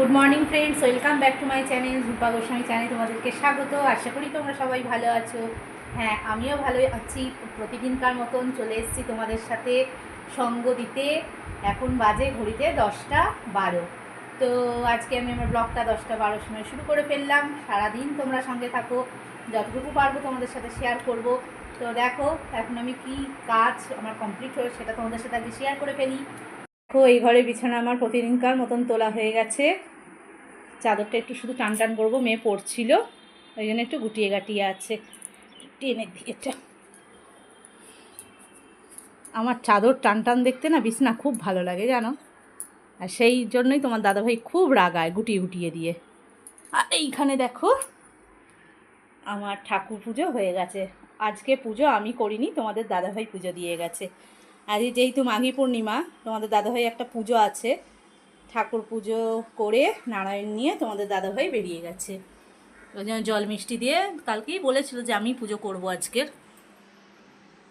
Good morning friends welcome back to my channel Rupa Goswami channel তোমাদেরকে স্বাগত। আশা করি তোমরা সবাই ভালো আছো। হ্যাঁ আমিও ভালো আছি। প্রতিদিনকার মতন চলে এসেছি তোমাদের সাথে সঙ্গ দিতে। এখন বাজে ঘড়িতে দশটা বারো। তো আজকে আমি আমার ব্লগটা দশটা বারোর সময় শুরু করে ফেললাম। সারাদিন তোমরা সঙ্গে থাকো। যতটুকু পারব তোমাদের সাথে শেয়ার করব। তো দেখো, এখন আমি কি কাজ আমার কমপ্লিট হয়ে সেটা তোমাদের সাথে আগে শেয়ার করে ফেলি। দেখো, এই ঘরে বিছানা আমার প্রতিদিনকার মতন তোলা হয়ে গেছে। চাদরটা একটু শুধু টান টান করব, মেয়ে পড়ছিল ওই জন্য একটু গুটিয়ে গাটিয়ে আছে। টেনে দিয়েটা আমার চাদর টান টান দেখতে না বিছনা খুব ভালো লাগে, জানো? আর সেই জন্যই তোমার দাদাভাই খুব রাগায় গুটিয়ে গুটিয়ে দিয়ে। আর এইখানে দেখো, আমার ঠাকুর পুজো হয়ে গেছে। আজকে পুজো আমি করিনি, তোমাদের দাদাভাই পুজো দিয়ে গেছে। আজ যেহেতু মাঘী পূর্ণিমা, তোমাদের দাদাভাই একটা পুজো আছে। ঠাকুর পুজো করে নারায়ণ নিয়ে তোমাদের দাদাভাই বেরিয়ে গেছে। ওই জন্য জল মিষ্টি দিয়ে কালকেই বলেছিল যে আমি পুজো করব আজকের।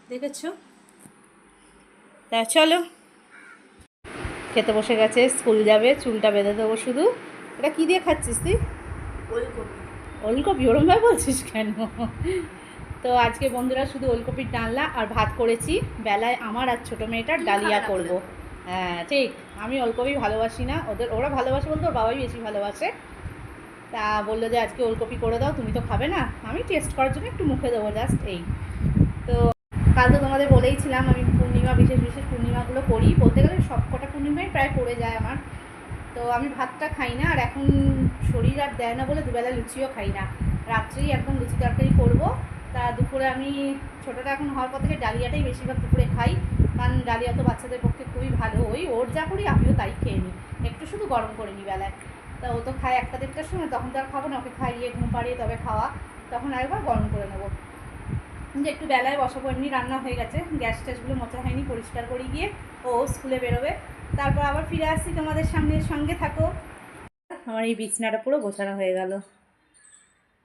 দেখেছ? তা চলো। খেতে বসে গেছে স্কুল যাবে চুলটা বেঁধে দেবো শুধু। এটা কী দিয়ে খাচ্ছিস তুই? ওলকপি। ওরমভাবে বলছিস কেন? তো আজকে বন্ধুরা শুধু ওলকপির ডালনা আর ভাত করেছি। বেলায় আমার আর ছোটো মেয়েটার ডালিয়া করব। হ্যাঁ ঠিক। আমি ওলকপি ভালোবাসি না। ওদের, ওরা ভালোবাসে বলতে ওর বাবাই বেশি ভালোবাসে। তা বলল যে, আজকে ওলকপি করে দাও, তুমি তো খাবে না। আমি টেস্ট করার জন্য একটু মুখে দেবো জাস্ট এই। তো কাল তো তোমাদের বলেইছিলাম আমি পূর্ণিমা, বিশেষ বিশেষ পূর্ণিমাগুলো করি। বলতে গেলে সব কটা পূর্ণিমাই প্রায় পড়ে যায় আমার। তো আমি ভাতটা খাই না, আর এখন শরীর আর দেয় না বলে দুবেলা লুচিও খাই না। রাত্রেই একদম লুচি তরকারি করব। তা দুপুরে আমি, ছোটোটা এখন হওয়ার পর থেকে ডালিয়াটাই বেশিরভাগ দুপুরে খাই। কারণ ডালিয়া তো বাচ্চাদের পক্ষে খুবই ভালো। ওই ওর যা করি আমিও তাই খেয়ে নিই। একটু শুধু গরম করে নিই বেলায়। তা ও তো খায় একটা দেড়টার সময়, তখন তো আর খাব না। ওকে খাইয়ে ঘুম পাড়িয়ে তবে খাওয়া। তখন আরেকবার গরম করে নেব। যে একটু বেলায় বসাবো, এমনি রান্না হয়ে গেছে। গ্যাস ট্যাসগুলো মোচা হয়নি, পরিষ্কার করে গিয়ে ও স্কুলে বেরোবে। তারপর আবার ফিরে আসছি তোমাদের সামনে, সঙ্গে থাকো। আমার এই বিছনাটা পুরো গোছানো হয়ে গেল।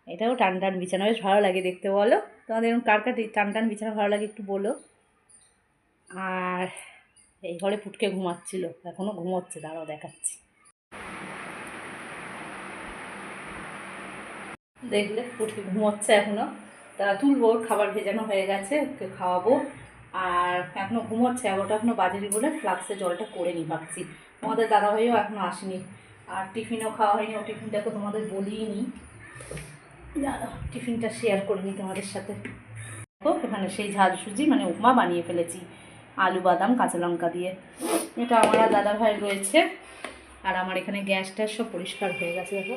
এটাও টান টান বিছানা। বেশ ভালো লাগে দেখতে, বলো? তোমাদের কার কার টান টান বিছানা ভালো লাগে একটু বলো। আর এই ঘরে ফুটকে ঘুমাচ্ছিল। এখনও ঘুমোচ্ছে, দাঁড়াও দেখাচ্ছি। দেখলে ফুটকে ঘুমোচ্ছে এখনও তা তুলবো খাবার ভেজানো হয়ে গেছে, ওকে খাওয়াবো। আর এখনও ঘুমোচ্ছে এগারোটা এখনও বাজেনি বলে ফ্লাক্সে জলটা করে নি ভাবছি। তোমাদের দাদাভাইও এখনও আসেনি। আর টিফিনও খাওয়া হয়নি, ও টিফিনটা তো তোমাদের বলিই নি দাদা টিফিনটা শেয়ার করে নিই তোমাদের সাথে। দেখো সেই ঝাল সুজি মানে উপমা বানিয়ে ফেলেছি। আলু, বাদাম, কাঁচা লঙ্কা দিয়ে। এটা আমার আর দাদা ভাইয়ের রয়েছে। আর আমার এখানে গ্যাস ট্যাস সব পরিষ্কার হয়ে গেছে, দেখো।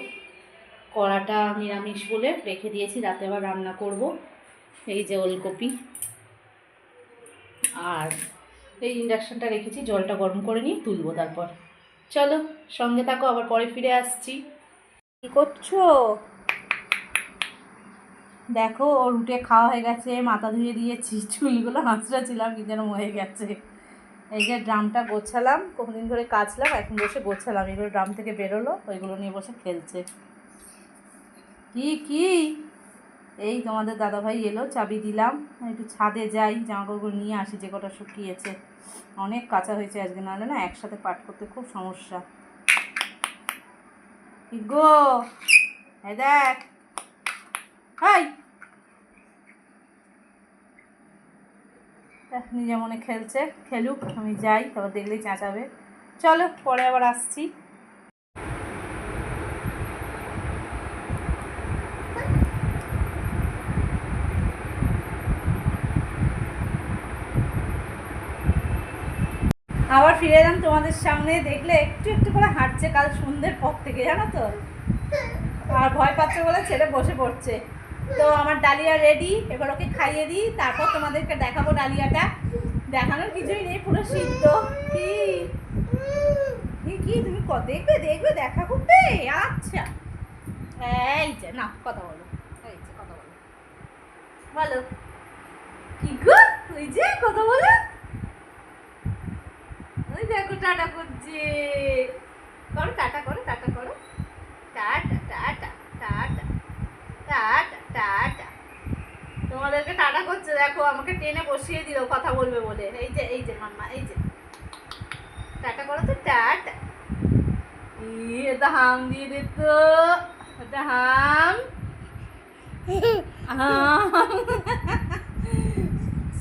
কড়াটা নিরামিষ বলে রেখে দিয়েছি, রাতে আবার রান্না করব। এই যে ওলকপি। আর এই ইন্ডাকশানটা রেখেছি, জলটা গরম করে নিয়ে তুলবো তারপর। চলো, সঙ্গে থাকো, আবার পরে ফিরে আসছি। কী করছ? দেখো ওর উঠে খাওয়া হয়ে গেছে, মাথা ধুয়ে দিয়েছি, চুলগুলো হাঁচড়া ছিলাম কি যেন হয়ে গেছে। এই যে ড্রামটা গোছালাম, কতদিন ধরে কাচলাম, এখন বসে গোছালাম, এগুলো ড্রাম থেকে বেরোলো, ওইগুলো নিয়ে বসে খেলছে। কি কি? এই তোমাদের দাদাভাই এলো, চাবি দিলাম, একটু ছাদে যাই জামা কাপড় নিয়ে আসি, যে কটা শুকিয়েছে। অনেক কাঁচা হয়েছে আজকে, নাহলে না একসাথে পাট করতে খুব সমস্যা। গো? এই দেখ হাই নিজে মনে খেলছে, খেলুক, আমি যাই, তারপর দেখলেই চাঁচাবে। চলো, পরে আবার আসছি। আবার ফিরে এলাম তোমাদের সামনে, দেখলে একটু একটু করে হাঁটছে কাল সন্ধ্যের পর থেকে, জানো তো? আর ভয় পাচ্ছে বলে ছেলে বসে পড়ছে। তো আমার ডালিয়া রেডি এবার ওকে খাইয়ে দিই, তারপর তোমাদেরকে দেখাবো ডালিয়াটা। দেখানোর কিছুই নেই, পুরো সিদ্ধ। কি? তুমি ক দেখবে দেখবে, দেখা করবে? আচ্ছা। এই যে, না, কথা বলো। এই যে, কথা বলো। বলো। কি গো? ওই যে, কথা বলো। ওই দেখো, টাটা করছে। করো, টাটা করো টাটা করো। Tata tata. টাটা টাটা তোমাদেরকে টাটা করছে, দেখো, আমাকে টেনে বসিয়ে দিল, কথা বলবে বলে। এই যে এই যে, মাম্মা, এই যে। টাটা করো তো টাটা ই এটা হাম দিয়ে দে তো হাম হাম।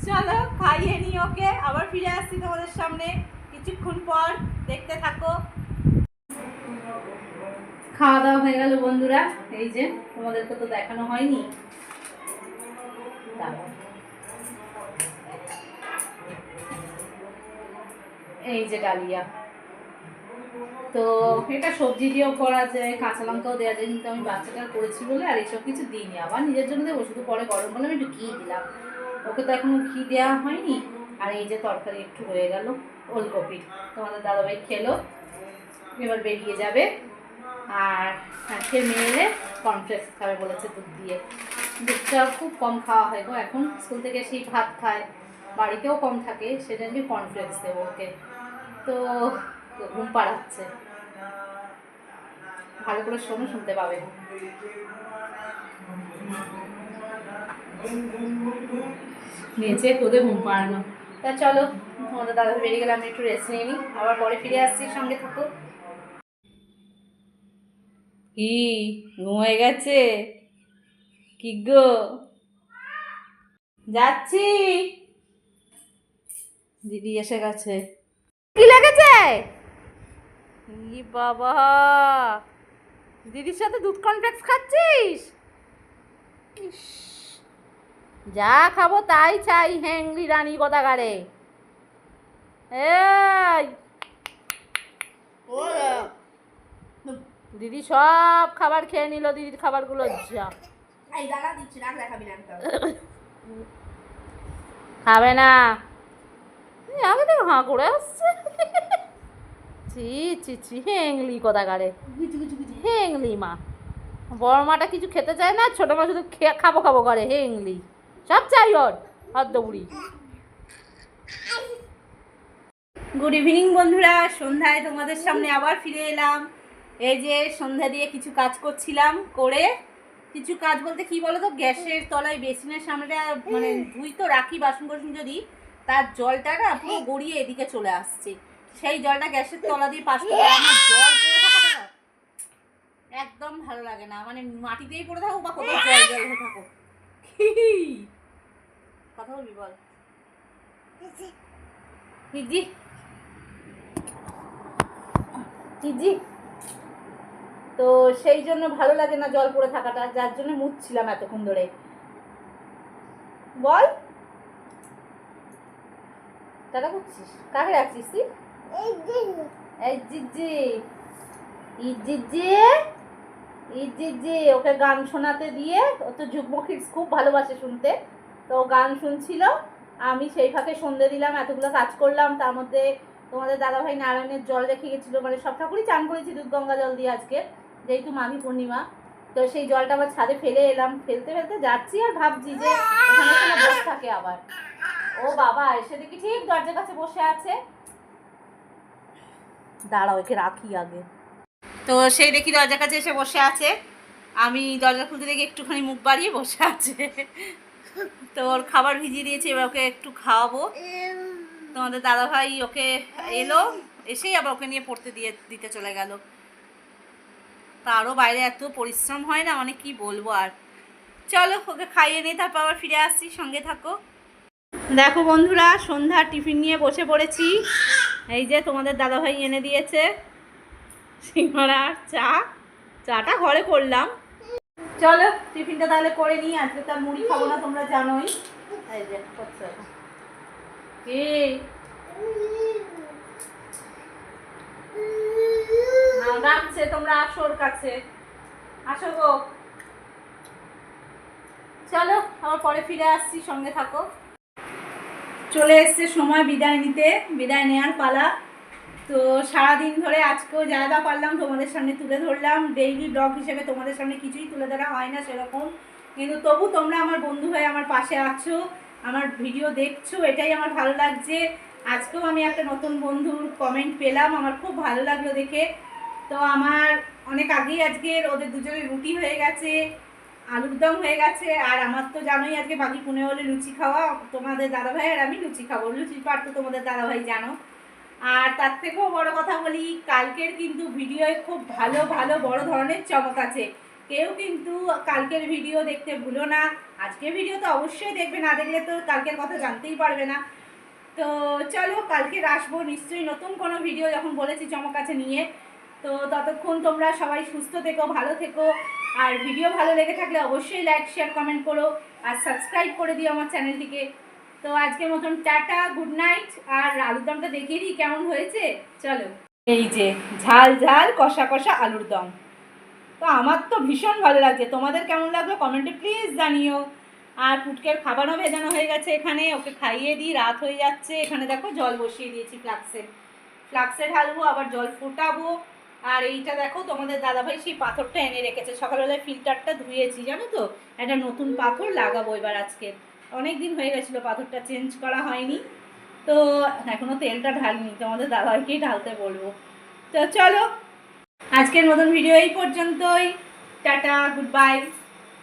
চলো, খাইয়ে নি ওকে। আবার ফিরে আসছি তোমাদের সামনে। কিছুক্ষণ পর দেখতে থাকো। খাওয়া দাওয়া হয়ে গেল বন্ধুরা। এই যে, তোমাদেরকে তো দেখানো হয়নি। এই যে ডালিয়া। তো এটা সবজি দিয়েও করা যায়, কাঁচা লঙ্কাও দেওয়া যায়, কিন্তু আমি বাচ্চাটা করেছি বলে আর এইসব কিছু দিইনি। আবার নিজের জন্য দেবো, শুধু পরে গরম আমি একটু ঘি দিলাম। ওকে তো এখনও ঘি দেওয়া হয়নি। আর এই যে তরকারি একটু রয়ে গেল ওলকপির তোমাদের দাদাভাই খেলো, এবার বেরিয়ে যাবে। আর আজকে মেয়েলে কর্নফ্লেক্স খাবে বলেছে দুধ দিয়ে। দুধটা খুব কম খাওয়া হয় গো এখন। স্কুল থেকে সেই ভাত খায়। বাড়িতেও কম থাকে, সেজন্য কর্নফ্লেক্স দেবো ওকে। তো ঘুম পাড়াচ্ছে। ভালো করে শোনো, শুনতে পাবে। নিচে তোদের ঘুম পাড়ানো। তা চলো, তোমাদের দাদা বেরিয়ে গেলে আমি একটু রেস্ট নিয়ে নিই। আবার পরে ফিরে আসছি, সঙ্গে থাকো। কি? ঘুমিয়ে গেছে? কি গো? যাচ্ছি। দিদি এসে গেছে। কি লেগেছে? ই বাবা! দিদির সাথে দুধ কনফ্লেক্স খাচ্ছিস? ইস, যা খাব তাই চাই হ্যাংলি রানী কথাকারে। এই! দিদি সব খাবার খেয়ে নিল দিদির খাবারগুলো যা। খাবে না। আগে থেকে হাঁ করে আসছে। ছি ছি ছি হেংলি কোথাকারে। হেংলি মা। বড় মাটা কিছু খেতে চায় না ছোট মা শুধু খাব খাব করে হেংলি। সব চাই ওর হদ্দ বুড়ি। গুড ইভিনিং বন্ধুরা। সন্ধ্যায় তোমাদের সামনে আবার ফিরে এলাম। এই যে সন্ধ্যা দিয়ে কিছু কাজ করছিলাম করে কিছু কাজ বলতে কি বলো তো গ্যাসের তলায় বেসিনের সামনেটা মানে ধুই তো রাখি বাসন কোসন যদি তার জলটা না পুরো গড়িয়ে এদিকে চলে আসছে। সেই জলটা গ্যাসের তলা দিয়ে পাশ করে আমার জল পড়ে একদম ভালো লাগে না মানে মাটিতেই পড়ে থাকো বা কোথাও জল জল হয়ে থাকো। কথা বলবি বল। হিজি। হিজি। তো সেই জন্য ভালো লাগে না জল পড়ে থাকাটা, যার জন্য মুছছিলাম এতক্ষণ ধরে। বল। টাটা করছিস? কাকে রাখছিস তুই? এই জিজি ই জিজি ওকে গান শোনাতে দিয়ে, ও তো যুগ্মখির খুব ভালোবাসে শুনতে। তো গান শুনছিল, আমি সেই ফাঁকে সন্ধে দিলাম, এতগুলো কাজ করলাম, তার মধ্যে তোমাদের দাদাভাই নারায়ণের জল রেখে গেছিল মানে সব ঠাকুরই চান করেছি দুধ গঙ্গা জল দিয়ে আজকে। যেহেতু মাঘী পূর্ণিমা, তো সেই জলটা আবার ছাদে ফেলে এলাম। ফেলতে ফেলতে যাচ্ছি আর ভাবছি যে ওখানে বসে থাকে আবার। ও বাবা, এসে দেখি ঠিক দরজার কাছে বসে আছে। দাঁড়াও, একে রাখি আগে। তো সেই দেখি দরজার কাছে এসে বসে আছে। আমি দরজা খুলতে দেখি একটুখানি মুখ বাড়িয়ে বসে আছে। তো ওর খাবার ভিজিয়ে দিয়েছি, এবার ওকে একটু খাওয়াবো। তোমাদের দাদাভাই ওকে এলো, এসেই আবার ওকে নিয়ে পড়তে দিয়ে, দিতে চলে গেল। তারও বাইরে এত পরিশ্রম হয় না? মানে কি বলব আর? চলো, ওকে খাইয়ে নিয়ে তারপর আবার ফিরে আসছি, সঙ্গে থাকো। দেখো বন্ধুরা সন্ধ্যার টিফিন নিয়ে বসে পড়েছি। এই যে তোমাদের দাদাভাই এনে দিয়েছে। সিঙ্গারা আর চা, চাটা ঘরে করলাম। চলো, টিফিনটা তাহলে করে নিই। আজকে তো আর মুড়ি খাব না, তোমরা জানোই। এই যে কি ডাকছে তোমরা আসো কাছে। আসো গো। চলো, আবার পরে ফিরে আসছি, সঙ্গে থাকো। চলে এসছে সময় বিদায় নিতে, বিদায় নেওয়ার পালা। তো সারাদিন ধরে আজকেও যা যা পারলাম তোমাদের সামনে তুলে ধরলাম। ডেইলি ব্লগ হিসেবে তোমাদের সামনে কিছুই তুলে ধরা হয় না সেরকম। কিন্তু তবু তোমরা আমার বন্ধু হয়ে আমার পাশে আছো, আমার ভিডিও দেখছ, এটাই আমার ভালো লাগছে। আজকেও আমি একটা নতুন বন্ধুর কমেন্ট পেলাম, আমার খুব ভালো লাগল দেখে। তো আমার অনেক আগেই আজকের ওদের দুজনের রুটি হয়ে গেছে, আলুর দম হয়ে গেছে, আর আমার তো জানোই আজকে বাকি পুনে হলে লুচি খাওয়া, তোমাদের দাদাভাই আর আমি লুচি খাব। লুচি পার তো তোমাদের দাদাভাই জানো। আর তার থেকেও বড় কথা বলি, কালকের কিন্তু ভিডিওয়ে খুব ভালো ভালো, বড় ধরনের চমক আছে। কেউ কিন্তু কালকের ভিডিও দেখতে ভুলো না। আজকের ভিডিও তো অবশ্যই দেখবে, না দেখলে তো কালকের কথা জানতেই পারবে না। তো চলো কালকে আসব নিশ্চয়ই নতুন কোনো ভিডিও, যখন বলেছি চমক আছে নিয়ে। তো ততক্ষণ তোমরা সবাই সুস্থ থেকো, ভালো থেকো। আর ভিডিও ভালো লেগে থাকলে অবশ্যই লাইক শেয়ার কমেন্ট করো। আর সাবস্ক্রাইব করে দিও আমার চ্যানেলটিকে। তো আজকের মতন টাটা গুড নাইট আর আলুর দমটা দেখিয়ে দিই, কেমন হয়েছে? চলো। এই যে ঝাল ঝাল, কষা কষা আলুর দম। তো আমার তো ভীষণ ভালো লাগছে। তোমাদের কেমন লাগল কমেন্টে প্লিজ জানিও। আর পুটকের খাবারও ভেজানো হয়ে গেছে এখানে। ওকে খাইয়ে দিই, রাত হয়ে যাচ্ছে। এখানে দেখো জল বসিয়ে দিয়েছি ফ্লাক্সে। ফ্লাক্সে ঢালবো আবার জল ফোটাবো। আর এইটা দেখো, তোমাদের দাদাভাই সেই পাথরটা এনে রেখেছে। সকালবেলায় ফিল্টারটা ধুয়েছি, জানো তো? একটা নতুন পাথর লাগাবো এবার আজকে। অনেক দিন হয়ে গেছিল পাথরটা চেঞ্জ করা হয়নি। তো এখনও তেলটা ঢালিনি, তোমাদের দাদাভাইকেই ঢালতে বলব। তো চলো, আজকের মতন ভিডিও এই পর্যন্তই। Tata good bye